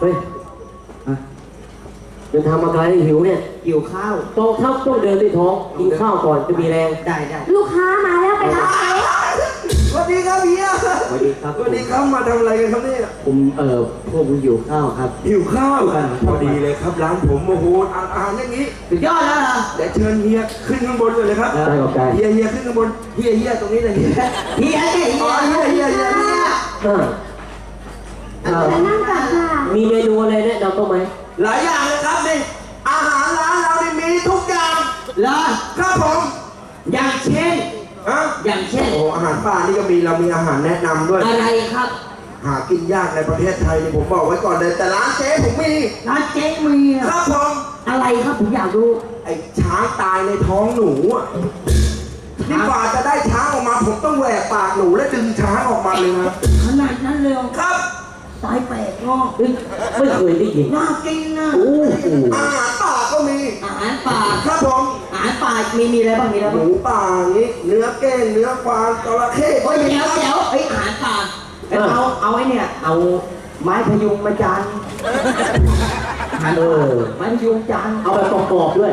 เฮ้ยเดินทางมาไกลหิวเนี่ยหิวข้าวต้องทับต้องเดินด้วยท้องกินข้าวก่อนจะมีแรงได้ได้ลูกค้ามาแล้วไปรับเขาสวัสดีครับเฮียสวัสดีครับสวัสดีครับมาทำอะไรกันครับเนี่ยผมเอ่อพวกผมหิวข้าวครับ หิวข้าวกันพอดีเลยครับร้านผมโอ้โหอาหารอย่างนี้สุดยอดแล้วเหรอเดี๋ยวเชิญเฮียขึ้นข้างบนเลยเลยครับได้ครับได้ เฮียเฮียขึ้นข้างบนเฮียเฮียตรงนี้เลยเฮียเฮียเฮียอ๋อเฮียเฮียเฮียเฮียอ่า อ่านั่งก่อนค่ะมีเมนูอะไรแนะนำบ้างไหมหลายอย่างเลยครับนี่อาหารร้านเรานี่มีทุกอย่างเหรอครับผมอย่างเช่นฮะอย่างเช่น โอ้อาหารป่านี่ก็มีเรามีอาหารแนะนำด้วย อะไรครับ หากินยากในประเทศไทยนี่ผมบอกไว้ก่อนเลยแต่ร้านเจ๊ผมมีร้านเจ๊มีคอะรับผมอะไรครับผมอยากรู้ ไอ้ช้างตายในท้องหนูอะนี่กว่าจะได้ช้างออกมา ผมต้องแหวกปากหนูและดึงช้างออกมาเลยนะขนาดนั้นเลยเหรอครับ ตายแปลกเนาะเฮ้ยไม่เคยได้ยิน น่ากินนะโอ้โห อาหารป่าก็มี อาหารป่าครับผมอาหารป่ามีมีอะไรบ้างมีอะไรหบ้างมูป่าอย่างนี้ เนื้อเก้งเนื้อกวางจระเข้โอ้ยเดี๋ยวเดี๋ยวไอยอาหารป่าเอาเอาเอาไอ้เนี่ย เอาไม้พยุงมาจานอาหารเอป่าอ ไม้พยุงจานเอาแบบกรอบๆด้วย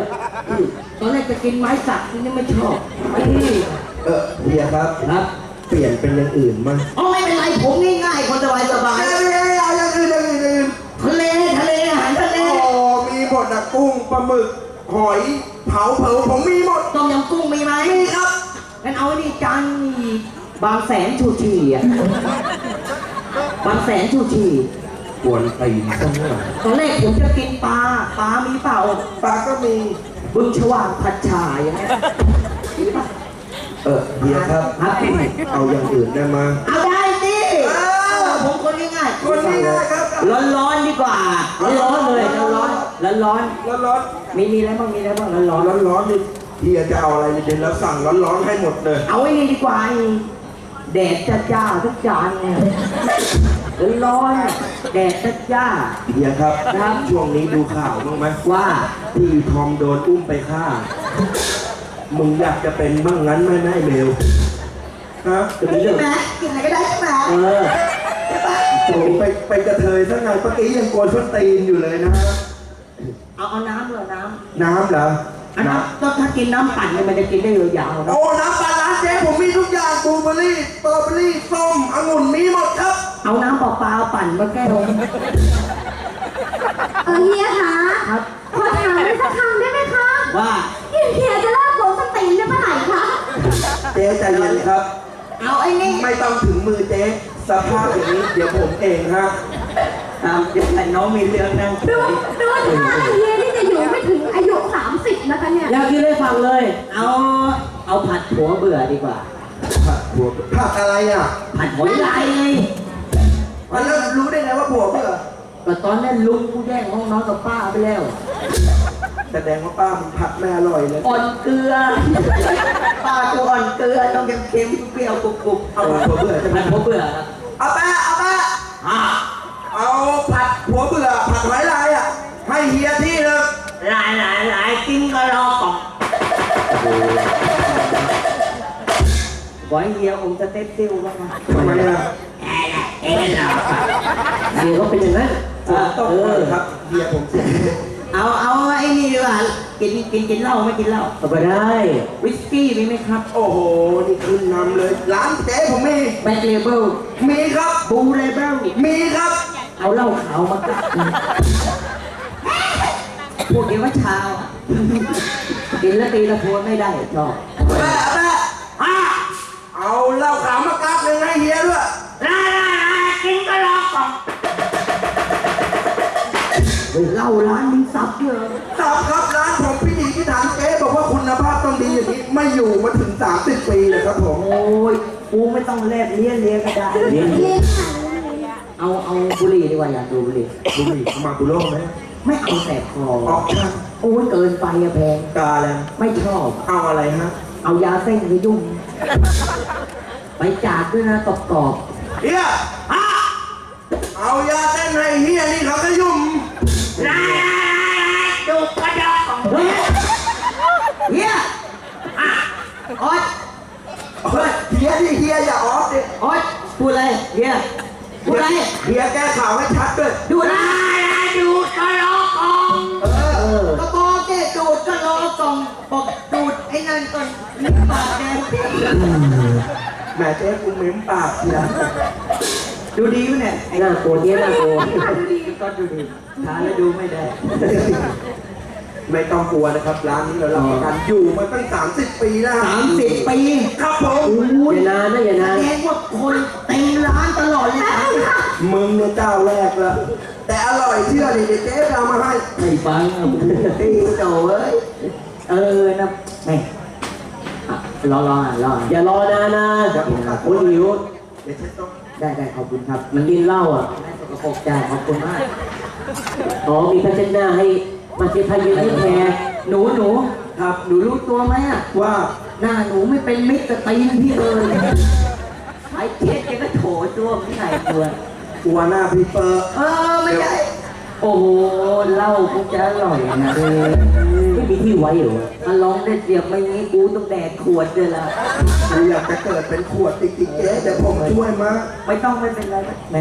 ตอนแรกจะกินไม้สักทีนี้ไม่ชอบไม้นี่เออเฮียครับ ครับ เปลี่ยนเป็นอย่างอื่นมั้ง อ๋อไม่เป็นไรผมง่ายๆคนสบายสบายเดนะกุ้งปลาหมึกหอยเผาเผาผมมีหมด ต้มยำกุ้งมีไหมมีครับ งั้นเอาไอ้นี่จานนี่บางแสนชูชีอะ บางแสนชูชีกวนตีนซะหน่อยตอนแรกผมจะกินปลา ปลามีเปล่า ปลาก็มีบึงฉวากผัดฉาอย่างเงี้ยมีปะเออเฮียครับ ครับ เอาอย่างอื่นได้มาเอาได้ดิเออผมคนง่ายๆ คนง่ายๆครับ ร้อนร้อนๆดีกว่า ร้อนร้อนๆเลยร้อนร้อนร้อนร้อนร้อนร้อนๆมีมีอะไรบ้างมีอะไรบ้างร้อนร้อนร้อนร้อนๆนี่เฮียจะเอาอะไรเด่นแล้วสั่งร้อนร้อนๆให้หมดเลยเอาไอ้นี่ดีกว่าไอ้แดดจ้าจ้าๆทุกจานเนี่ยร้อนร้อนๆแดดจ้าจ้า เฮียครับ ครับ ช่วงนี้ดูข่าวบ้างไหมๆว่า ที่ทอมโดนอุ้มไปฆ่า มึงอยากจะเป็นบ้างงั้นไหม่ไม่เบลฮะจะมีเรื่องแม่กินอะไรก็ได้ใช่ไหมเออ โอ้ไปไปกระเทยซะไงเมื่อกี้ยังโกนส้นตีนอยู่เลยนะฮะเอาเอาน้ำเลยน้น้ำเหรอำอันนั้นก็ถ้ากินน้ำปั่นเนี่ยมันจะกินได้ยาวๆนะโอ้น้ำปลาร้าเจ๊ผมมีทุกอย่างบลูเบอร์รี่สตรอเบอร์รี่ส้มองุ่นมีหมดครับเอาน้ำเปล่าๆปั่นมาแก้วเออเฮียคะครับขอถามได้สักคำได้ไหมคะว่าเฮียเฮียจะเลิกโกงสตีนได้เมื่อไหร่คะเจ๊ใจเย็นครับ เอาไอ้นี่ไม่ต้องถึงมือเจ๊ สภาพอย่างนี้เดี๋ยวผมเองฮะตามเดี๋ยวแต่น้องมีเรื่องนั่งดูดูท่าเฮียนี่จะอยู่ไม่ถึงอายุ 30 นะคะเนี่ย อยากกินให้ฟังเลย เอาเอาผัดผัวเบื่อดีกว่า ผัดผัวผัดอะไรอะ ผัดหอยลายไงมันแล้วรู้ได้ไงว่าผัวเบื่อก็ตอนนั้นลุงกูแย่งห้องนอนกับป้าไปแล้ว แสดงว่าป้ามันผัดไม่อร่อยเลยอ่อนเกลือ ป้ากูอ่อนเกลือต้องเค็มๆเปรี้ยวๆกรุบๆเอาผัดผัวเบื่อใช่ไหมผัดผัวเบื่อครับเอาแปะเอาแปะอ่าเอาผัดผัวเบื่อผัดหอยลายอะ ให้เฮียที่หนึงหลายหลายหลายกินก็รอกล่องไว้เฮียองค์สเต็ปซิลบ้างนะทำไมอะเอ๊ะเหรอเสียงเขาเป็นอย่างนั้นเออต้องเอเอออครับเฮียผมเสีย เอาเอาไอ้นี่ดีกว่ากินกินกินเหล้าไม่กินเหล้าเอาไปได้ วิสกี้มีไหมครับโอ้โห นี่ขึ้นนำเลย ร้านเจ๊ผมมี แบล็คเลเบลมีครับ บูเลเบลมีครับ เอาเหล้าขาวมากัดพวกเดียวว่าชาวอะกินแล้วตีละโคนไม่ได้ชอบแปะแปะอะเอาเหล้าขาวมากักเลยให้เฮียด้วย ได้ได้ได้กินก็รอ เหล้าร้านมึงสับเยอะครับครับร้านผมพิถีพิถันเจ๊บอกว่าคุณภาพต้องดีอย่างนี้ไม่อยู่มาถึง 30 ปีเลยครับผมโอ้ยกูไม่ต้องแลบเลี้ยเลี้ยก็ได้เลี้ยงเฮียค่ะเอาเอาบุหรี่ดีกว่าอยากดูบุหรี่บุหรี่มาบุโร่ไหมไม่เอาแสบคอออกช่างโอ้ยเกินไปอะแพงกาแลนไม่ชอบ เอาอะไรฮะ เอายาเส้นไปยุ่ง ไปจากด้วยนะกรอบเฮียฮะเอายาเต้นให้เฮียนี่เขาก็ยุ่ ลาดูกระดอกของเฮียอออดเฮ้ยเฮียดิเฮียอย่าออฟดิออดพูดอะไรเฮียพูดอะไรเฮียแก้ข่าวให้ชัดด้วยดูลายดูกระดอกของกระบอกแกดูดกระดอกกองบอกดูไอ้นั่นก่อนลิ้นปากแดงแม่เจ๊กูเหมปากเฮีย ดูดีวะเนี่ยไอ้น่ากลัวเนี่ยน่ากลัวดูดีก็ดูดีทานแล้วดูไม่ได้ ไม่ต้องกลัวนะครับ ร้านนี้เรารับประกันอยู่มาตั้ง 30 ปีแล้วสามสิบปีครับผมอย่านานนะอย่าแสนานดงว่าคนเต็มร้านตลอดเลยนะมึงเนี่ยเจ้าแรกแล้วแต่อร่อยเชื่อดิเดี๋ยวเจ๊ไปเอามาให้ไม่ฟังอะไอ้โจ้เอ้ยเออนะแม่อะรอรออะรออย่ารอนานนะโอ้ยหิว เดี๋ยวเจ๊ต้อง ได้ได้ขอบคุณครับ มันกินเหล้าอะแม่สกปรกจ้าขอบคุณมากอ๋อมีผ้าเช็ดหน้าให้มาเช็ดผ้าเย็นให้แพรหนูหนูครับหนูรู้ตัวไหมอะว่าหน้าหนูไม่เป็นมิตรกับตีนพี่เลยไอ้เช็ดแกก็โถตัวพี่ไหนตัวกลัวหน้าพี่เปอร์เออไม่ใช่โอ้โหเหล้ากูจะอร่อยนะเออไม่มีที่ไว้เหรอมาลองได้เสียบไม่งี้กูต้องแดกขวดเลยละกูอยากจะเกิดเป็นขวดจริงๆเจ๊เดี๋ยวผมช่วยมาไม่ต้องไม่เป็นไรแหม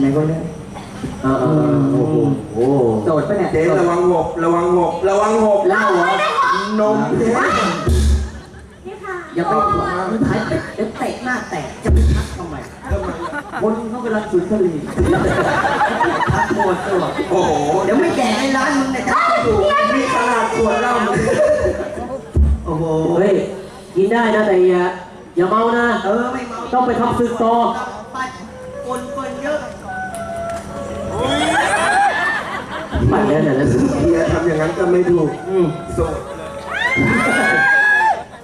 ไหนก็เนี่ยเออเออเออโอ้โหโอ้โหโดดปะเนี่ยเจ๊ระวังหกระวังหกระวังหกเหล้าเหรอนมเจ๊นี่ค่ะอย่าไปขวางถ่ายไปเดี๋ยวเตะหน้าแตกจะไปทักทำไมทำไมคนเขากำลังสุนทรีทักหมดตัวโอ้โหเดี๋ยวไม่แก่ในร้านมึงเนี่ยจะไปดู มีขนาดขวดเหล้ามึงโอ้โห เฮ้ย กินได้นะแต่อย่าอย่าเมานะ เออไม่เมาต้องไปทำศึกต่อไปคนคนเยอะไปแล้วนะแล้วเฮียทำอย่างนั้นก็ไม่ถูกอืมโสด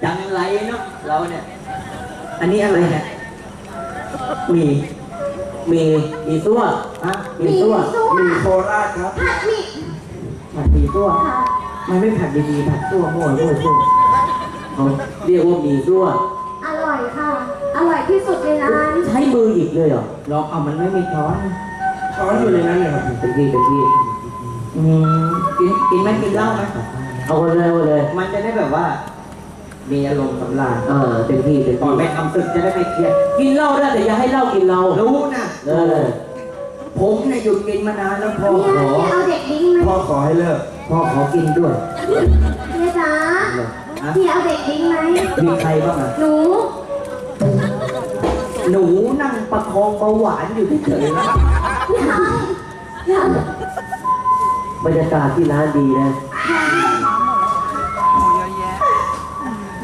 จังไรเนาะเราเนี่ย อันนี้อะไรเนี่ยมีมีมีซั่วฮะมีซั่วสู้มีค่ะโคราชครับ ผัดหมี่ ผัดดีตัวค่ะมันไม่ผัดดีๆผัดตัวมั่วมั่วมั่วเขาเรียกว่ามีซั่วอร่อยค่ะ อร่อยที่สุดในร้านใช้มือหยิบเลยเหรอลองเอามันไม่มีช้อนช้อนอยู่ในนั้นเลยครับเป็นที่เป็นที่อืมกินกินไหมกินเหล้าไหมเอาคนเลยเอาคนเลยมันจะได้แบบว่า มีอารมณ์สำราญอ่าเต็มที่เต็มก่อนที่ไปทำศึกจะได้ไม่เครียดกินเหล้าได้แต่อย่าให้เหล้ากินเรารู้นะเออ ผมเนี่ยหยุดกินมานานแล้วพ่อเนี่ยขอเนี่ยเอาเด็กดิ้งไหมพ่อขอให้เลิก พ่อขอกินด้วยเนี่ยจ๋าเนี่ยเอาเด็กดิ้งไหมมีใครบ้างอะหนูหนูนั่งประคองเบาหวานอยู่เฉยๆนะเนี่ยเอาเนี่ยเอาบรรยากาศที่ร้านดีนะ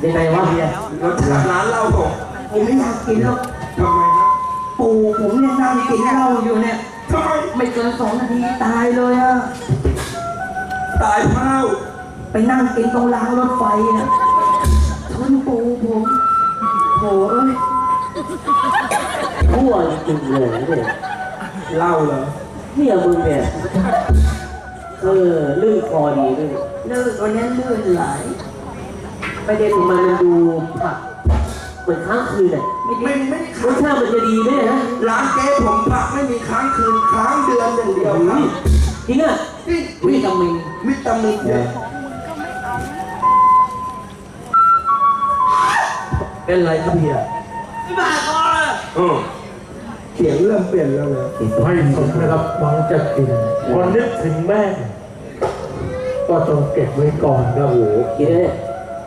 ยังไงวะรสชาติร้านเหล้าผมผมไม่อยากกินแล้วทำไมครับปู่ผมเนี่ยนั่งกินเหล้าอยู่เนี่ย ทำไมไม่เกินสองนาทีตายเลยอะตายเมาไปนั่งกินตรงรางรถไฟอะชนปู่ผมโหเอ้ยทั่วจริงๆเลยเนี่ยเหล้าเหรอเนี่ยมึงเนี่ยเออลื่นคอดีด้วยลื่นวันนี้ลื่นไหลประเด็นของมันมันดูผักเหมือนค้างคืนอะไม่ดีไม่ไม่ รสชาติมันจะดีไหมเนี่ยนะร้านเจ๊ผมผักไม่มีค้างคืนค้างเดือนอย่างเดียวครับจริงอะนี่วิตามินวิตามินเยอะเป็นไรครับพี่อะเออเสียงเริ่มเปลี่ยนแล้วนะให้สมนะครับหวังจะกินพอนึกถึงแม่ ก็ต้องเก็บไว้ก่อนนะโหกินได้เนี่ย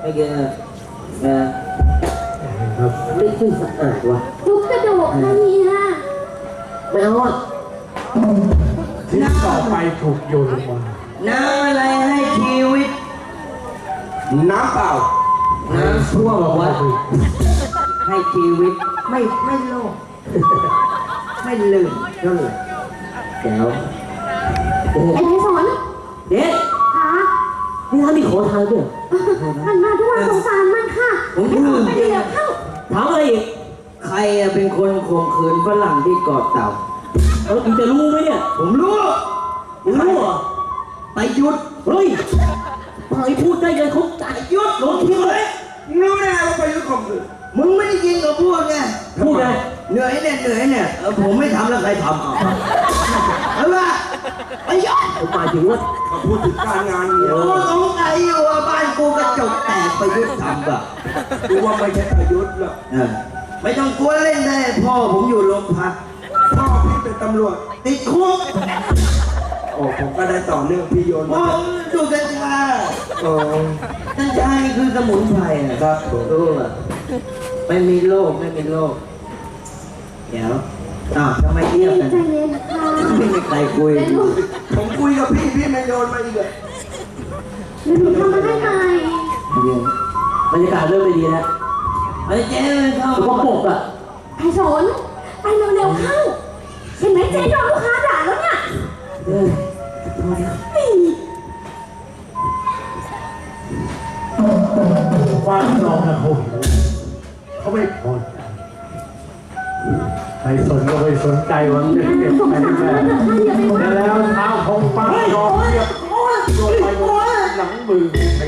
ไม่กินอะเออ ครับ ไม่ขึ้นสะอาดว่ะทุกกระดูกค่ะเนี่ยไม่เอาอะที่ต่อไปถูกโยนลงมาน้ำอะไรให้ชีวิต น้ำเปล่า น้ำท่วมวัดให้ชีวิต ไม่ไม่โลภไม่ลืมก็เลยแก้วไอ้ไทยสอนเด็ดค่ะนี่ร้านมีขอทานด้วยมันมาด้วยสงสารมันค่ะผมไม่ลืออกมไปเดี๋ยวเข้า ถามอะไรอีกใครอะเป็นคนข่มขืนฝรั่งที่เกาะเต่า เออมึงจะรู้ไหมเนี่ยผมรู้มึงรู้เหรอไปหยุดเฮ้ยปล่อยพูดได้เลยเขาจ่ายยศโดนทิ้งเลยรู้แน่ว่าไปยุทธ์ข่มขืนมึงไม่ได้ยินกับพวกไงพูดไงเหนื่อยเนี่ยเหนื่อยเนี่ยเออผมไม่ทำแล้วใครทำเอาเอาละ ไปหยุดผมหมายถึงว่าเขาพูดถึงการงานเนี่ยกูสงสัยอยู่ว่าบ้านกูกระจกแตกประยุทธ์ทำป่ะกูว่าไม่ใช่ประยุทธ์หรอกเออไม่ต้องกลัวเล่นได้พ่อผมอยู่โรงพักพ่อพี่เป็นตำรวจติดคุกโอ้ผมก็ได้ต่อเนื่องพี่โยนผมามดูกัญชาโอ้กัญชานี่คือสมุนไพรนะครับรู้อะไม่มีโลกไม่มีโลกเดี๋ยว อ้าวทำไมเรียกกันใจเย็นค่ะไม่มีใครคุยเดี๋ยวหนูผมคุยกับพี่พี่ไม่โยนมาอีกอะเดี๋ยวหนูทำมาให้ใหม่บรรยากาศเริ่มไม่ดีแล้วเฮ้ยเจ๊เลยเข้าสกปรกอะไอ้สนไปเร็วๆเข้า เห็นไหมเจ๊โดนลูกค้าด่าแล้วเนี่ยเออว่าน้องนะเขาหิวเขาไม่พอ ใจใครสนก็ไม่สนใจว่าจะเก็บสงไปสารแม่มันนะท่านอย่าไปแต่แล้วเท้าของป้ายอมเรียบโดนไปหลังมือไอ้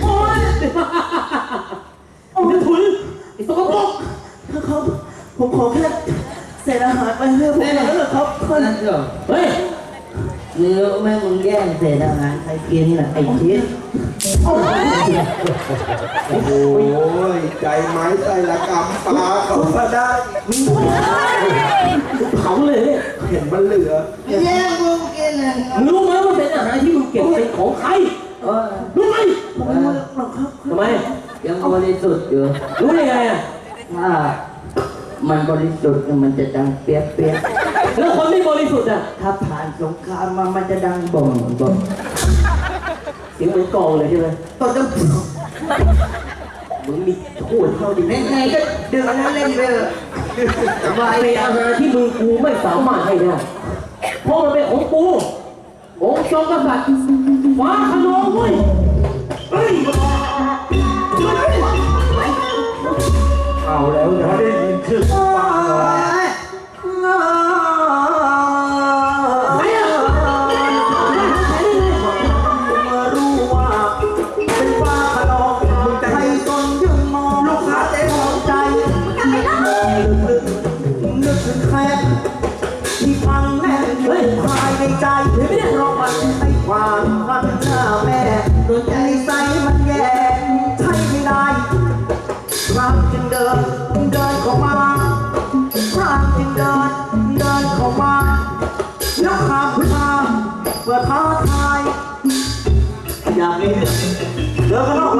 จะถุยไอ้สกปรกครับผมขอแค่เศษอาหารไปให้ผมหน่อยเหรอครับนั่นเหรอเฮ้ยเนื้อแม่มึงแย่งเศษอาหารใครกินน่ะไอ้ชิด โอ้ยใจไม้ใจละกำปลาเขาก็ได้เผาเลยเนี่ยเห็นมันเหลือแย่งมึงกินน่ะมึงรู้ไหมว่าเป็นอาหารที่มึงเก็บเป็นของใครเออรู้ไหมผมไม่รู้หรอกครับทำไมยังบริสุทธิ์อยู่รู้ได้ไงอะถ้ามันบริสุทธิ์มันจะดังเปียกเปียกแล้วคนไม่บริสุทธิ์อะถ้าผ่านสงครามมามันจะดังบ่งบ่ง เสียงเหมือนกลองเลยใช่ไหมตอนจะมึงมีโทษเท่าดีไหนๆก็ดึงนั้นเล่นไปเถอะสบายเป็นอะอาหารที่มึงกูไม่สามารถให้ได้เพราะมันเป็นของกูองค์จอมกษัตริย์ฟ้าขนองเว้ยเฮ้ยเอาแล้วนะได้ยินชื่อ ความรักหน้าแม่โดนใจใสมันแย่ใช่ไม่ได้รักจึงเดินเดินเข้ามารักจึงเดินเดินเข้ามาแล้วข้ามมาเพื่อท้าทายอยากมีเดินกันออก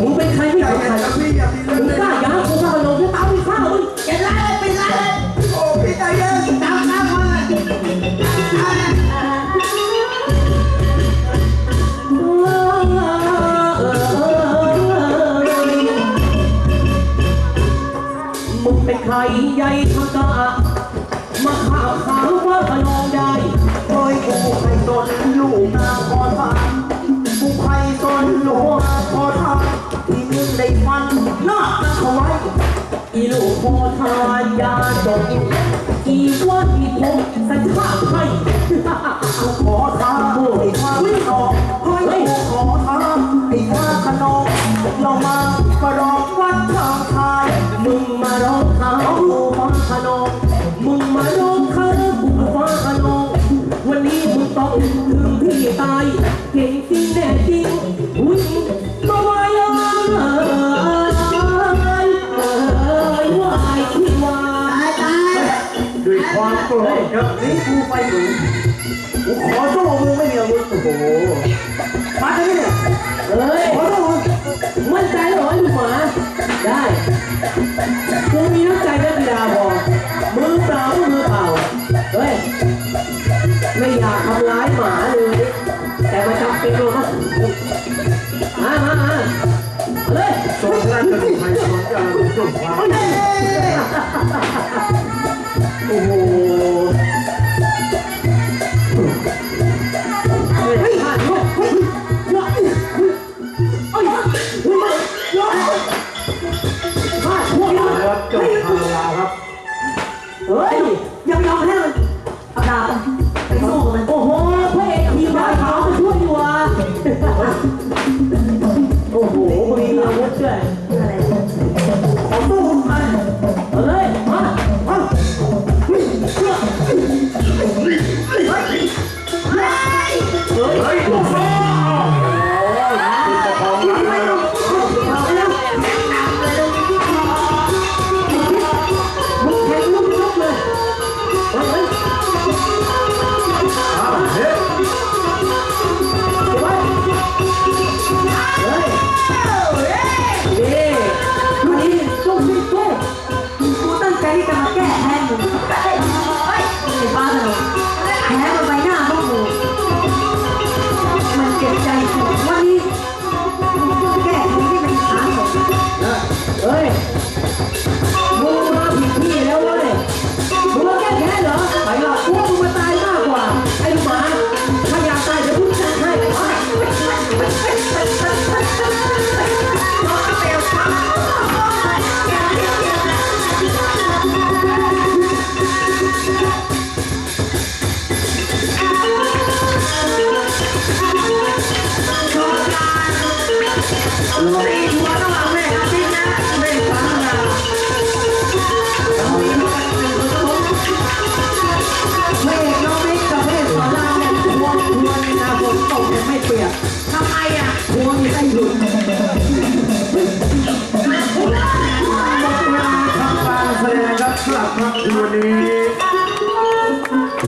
มึงเป็นใครไม่ใจเป็นเย็ใครนนะพี่อย่ามีเรื่องมึงเลยกล้ายาให้กูพาขนมที่ตามมึงฆ่ามึงอย่าไล่เลยไปไล่เลยโอ้พี่ใจเย็นตามตามมาเลยมึงเป็นใครใหญ่ทำกะ ทานยาจบอีว่าอีพงสัญชาติไทยขอท้าไอ้ฟ้าไม่องเฮ้ยกูขอท้าไอ้ฟ้าขนองเรามา ถึงกูขอสู้มึงไม่เหนียวมึงโอ้โหมาได้ไหมเนี่ยเอ้ยขอสู้มึงมั่นใจเหรอลูกหมาได้กูมีน้ำใจนักกีฬาพอมือเปล่าก็มือเปล่าเฮ้ยไม่อยากทำร้ายหมาเลย แต่มาจำเป็นตัวครับมามามาเอาเลยทรงราชบุตรไทยสอนการส่งความโอ้โห เฮ้ยยังยอมให้มันเอาดาบไปสู้กับมันโอ้โหพระเอกทีมร้ายขาวมาช่วยอยู่อะ